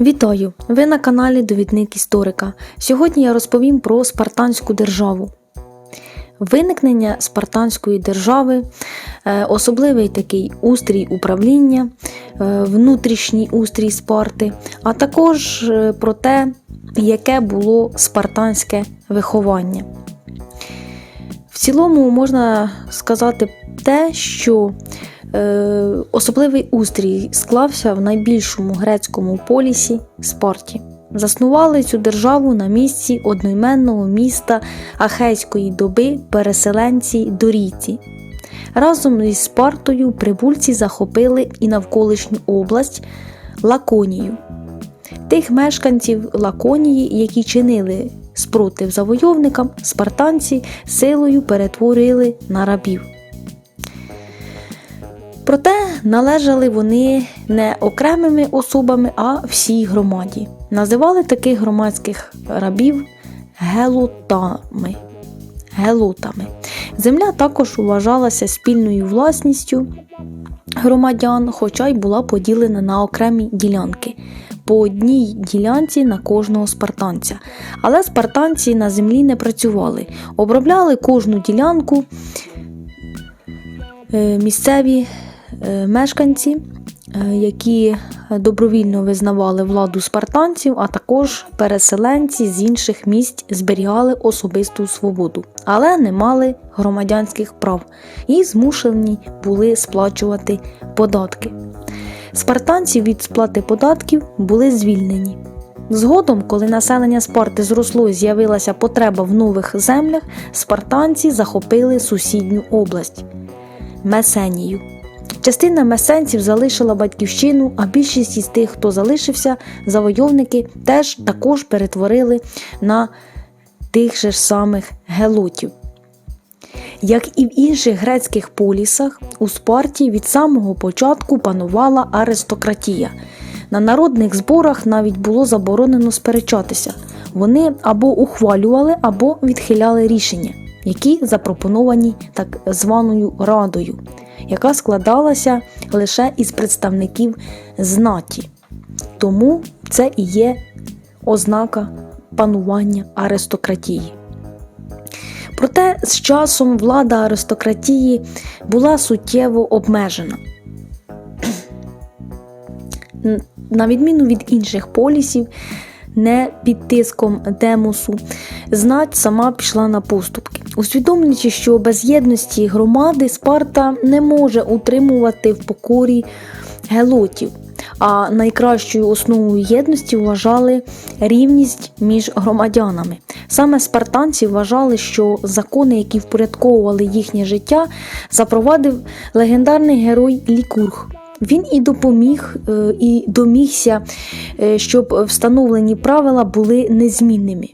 Вітаю! Ви на каналі Довідник Історика. Сьогодні я розповім про Спартанську державу. Виникнення Спартанської держави, е, особливий такий устрій управління, е, внутрішній устрій Спарти, а також е, про те, яке було спартанське виховання. В цілому можна сказати те, що особливий устрій склався в найбільшому грецькому полісі Спарті. Заснували цю державу на місці одноіменного міста Ахейської доби переселенці дорійці. Разом із Спартою прибульці захопили і навколишню область Лаконію. Тих мешканців Лаконії, які чинили спротив завойовникам, спартанці силою перетворили на рабів. Проте належали вони не окремими особами, а всій громаді. Називали таких громадських рабів гелотами. гелотами. Земля також вважалася спільною власністю громадян, хоча й була поділена на окремі ділянки. По одній ділянці на кожного спартанця. Але спартанці на землі не працювали, обробляли кожну ділянку е, місцеві мешканці, е, які добровільно визнавали владу спартанців, а також переселенці з інших місць зберігали особисту свободу, але не мали громадянських прав і змушені були сплачувати податки. Спартанці від сплати податків були звільнені. Згодом, коли населення Спарти зросло і з'явилася потреба в нових землях, спартанці захопили сусідню область Месенію. Частина месенців залишила батьківщину, а більшість із тих, хто залишився, завойовники теж також перетворили на тих же ж самих гелотів. Як і в інших грецьких полісах, у Спарті від самого початку панувала аристократія. На народних зборах навіть було заборонено сперечатися. Вони або ухвалювали, або відхиляли рішення, які запропоновані так званою радою, яка складалася лише із представників знаті. Тому це і є ознака панування аристократії. Проте з часом влада аристократії була суттєво обмежена. На відміну від інших полісів, не під тиском демосу, знать сама пішла на поступки, усвідомлюючи, що без єдності громади Спарта не може утримувати в покорі гелотів. А найкращою основою єдності вважали рівність між громадянами. Саме спартанці вважали, що закони, які впорядковували їхнє життя, запровадив легендарний герой Лікург. Він і допоміг, е, і домігся, е, щоб встановлені правила були незмінними.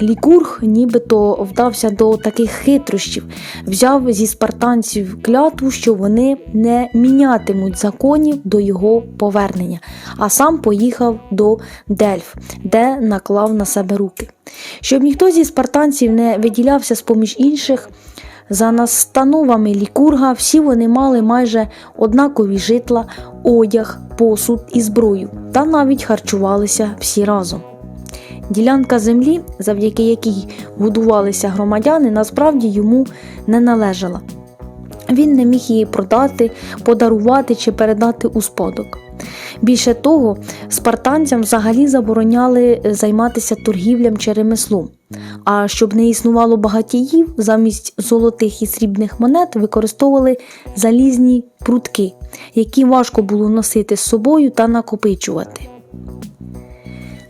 Лікург нібито вдався до таких хитрощів, взяв зі спартанців клятву, що вони не мінятимуть законів до його повернення, а сам поїхав до Дельф, де наклав на себе руки. Щоб ніхто зі спартанців не виділявся з поміж інших, за настановами лікурга всі вони мали майже однакові житла, одяг, посуд і зброю, та навіть харчувалися всі разом. Ділянка землі, завдяки якій будувалися громадяни, насправді йому не належала. Він не міг її продати, подарувати чи передати у спадок. Більше того, спартанцям взагалі забороняли займатися торгівлям чи ремеслом. А щоб не існувало багатіїв, замість золотих і срібних монет використовували залізні прутки, які важко було носити з собою та накопичувати.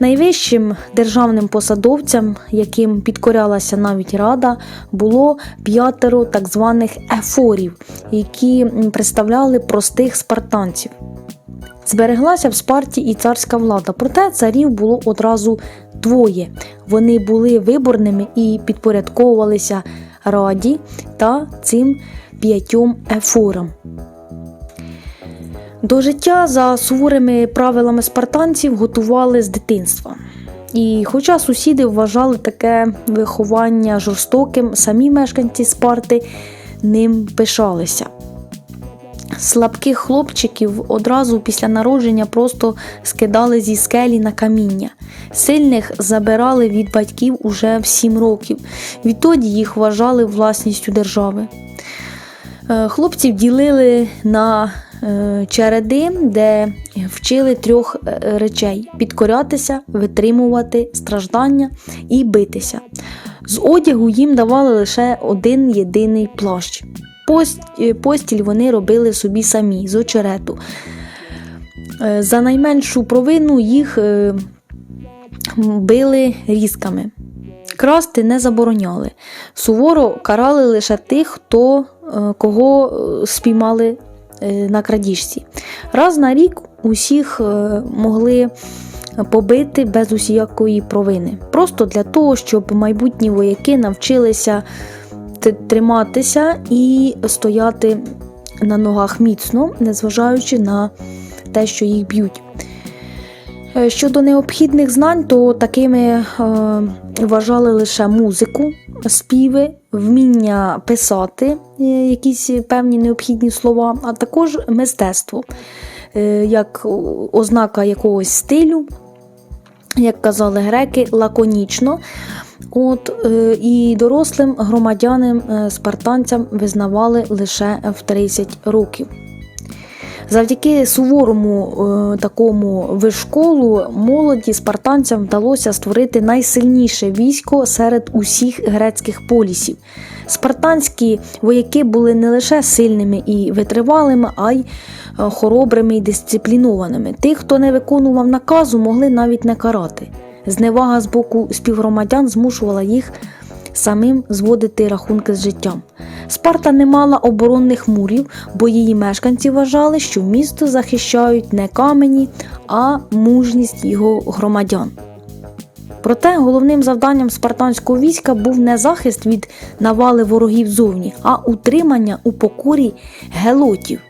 Найвищим державним посадовцям, яким підкорялася навіть рада, було п'ятеро так званих ефорів, які представляли простих спартанців. Збереглася в Спарті і царська влада, проте царів було одразу двоє. Вони були виборними і підпорядковувалися раді та цим п'ятьом ефорам. До життя за суворими правилами спартанців готували з дитинства. І хоча сусіди вважали таке виховання жорстоким, самі мешканці Спарти ним пишалися. слабких хлопчиків одразу після народження просто скидали зі скелі на каміння. Сильних забирали від батьків уже в 7 років. Відтоді їх вважали власністю держави. Е, Хлопців ділили на череди, де вчили трьох е, речей: підкорятися, витримувати страждання і битися. З одягу їм давали лише один єдиний плащ. Е, Постіль вони робили собі самі з очерету. Е, За найменшу провину їх е, били різками. Красти не забороняли. Суворо карали лише тих, хто, е, кого е, спіймали е, на крадіжці. Раз на рік усіх е, могли побити без усіякої провини. Просто для того, щоб майбутні вояки навчилися триматися і стояти на ногах міцно, незважаючи на те, що їх б'ють. Е, Щодо необхідних знань, то такими е, вважали лише музику, співи, вміння писати е, якісь певні необхідні слова, а також мистецтво, е, як ознака якогось стилю, як казали греки, лаконічно. От, е, і дорослим громадянам е, спартанцям визнавали лише в 30 років. Завдяки суворому е, такому вишколу молоді спартанцям вдалося створити найсильніше військо серед усіх грецьких полісів. Спартанські вояки були не лише сильними і витривалими, а й е, хоробрими і дисциплінованими. Тих, хто не виконував наказу, могли навіть не карати. Зневага з боку співгромадян змушувала їх самим зводити рахунки з життям. Спарта не мала оборонних мурів, бо її мешканці вважали, що місто захищають не камені, а мужність його громадян. Проте головним завданням спартанського війська був не захист від навали ворогів зовні, а утримання у покорі гелотів.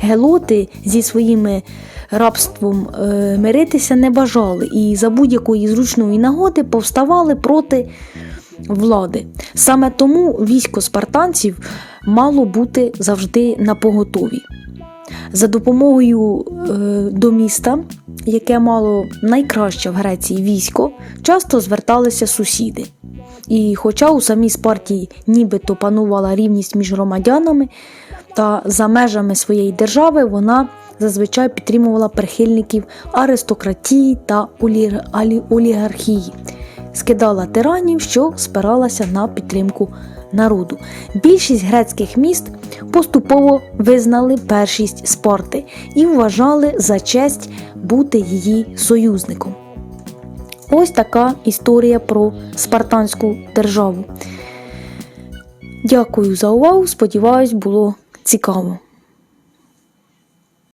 Гелоти зі своїм рабством е, миритися не бажали і за будь-якої зручної нагоди повставали проти влади. Саме тому військо спартанців мало бути завжди на поготові. За допомогою е, до міста, яке мало найкраще в Греції військо, часто зверталися сусіди. І хоча у самій Спарті нібито панувала рівність між громадянами, та за межами своєї держави вона зазвичай підтримувала прихильників аристократії та олігархії, скидала тиранів, що спиралася на підтримку народу. Більшість грецьких міст поступово визнали першість Спарти і вважали за честь бути її союзником. Ось така історія про спартанську державу. Дякую за увагу. Сподіваюсь, було цікаво.